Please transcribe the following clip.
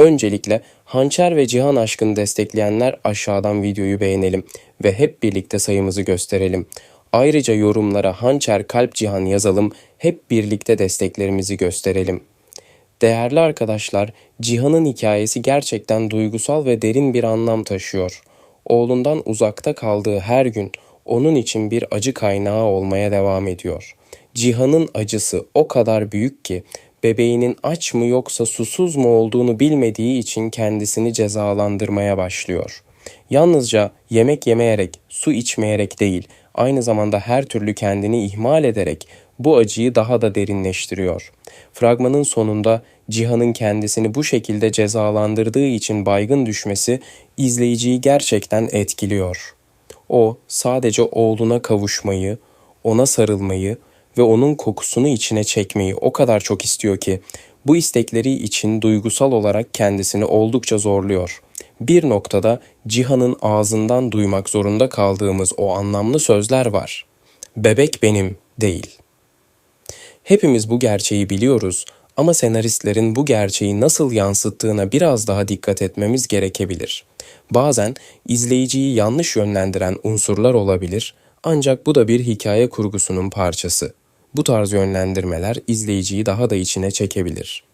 Öncelikle Hançer ve Cihan aşkını destekleyenler aşağıdan videoyu beğenelim ve hep birlikte sayımızı gösterelim. Ayrıca yorumlara Hançer Kalp Cihan yazalım, hep birlikte desteklerimizi gösterelim. Değerli arkadaşlar, Cihan'ın hikayesi gerçekten duygusal ve derin bir anlam taşıyor. Oğlundan uzakta kaldığı her gün onun için bir acı kaynağı olmaya devam ediyor. Cihan'ın acısı o kadar büyük ki bebeğinin aç mı yoksa susuz mu olduğunu bilmediği için kendisini cezalandırmaya başlıyor. Yalnızca yemek yemeyerek, su içmeyerek değil, aynı zamanda her türlü kendini ihmal ederek bu acıyı daha da derinleştiriyor. Fragmanın sonunda Cihan'ın kendisini bu şekilde cezalandırdığı için baygın düşmesi izleyiciyi gerçekten etkiliyor. O sadece oğluna kavuşmayı, ona sarılmayı ve onun kokusunu içine çekmeyi o kadar çok istiyor ki bu istekleri için duygusal olarak kendisini oldukça zorluyor. Bir noktada Cihan'ın ağzından duymak zorunda kaldığımız o anlamlı sözler var. Bebek benim değil. Hepimiz bu gerçeği biliyoruz ama senaristlerin bu gerçeği nasıl yansıttığına biraz daha dikkat etmemiz gerekebilir. Bazen izleyiciyi yanlış yönlendiren unsurlar olabilir ancak bu da bir hikaye kurgusunun parçası. Bu tarz yönlendirmeler izleyiciyi daha da içine çekebilir.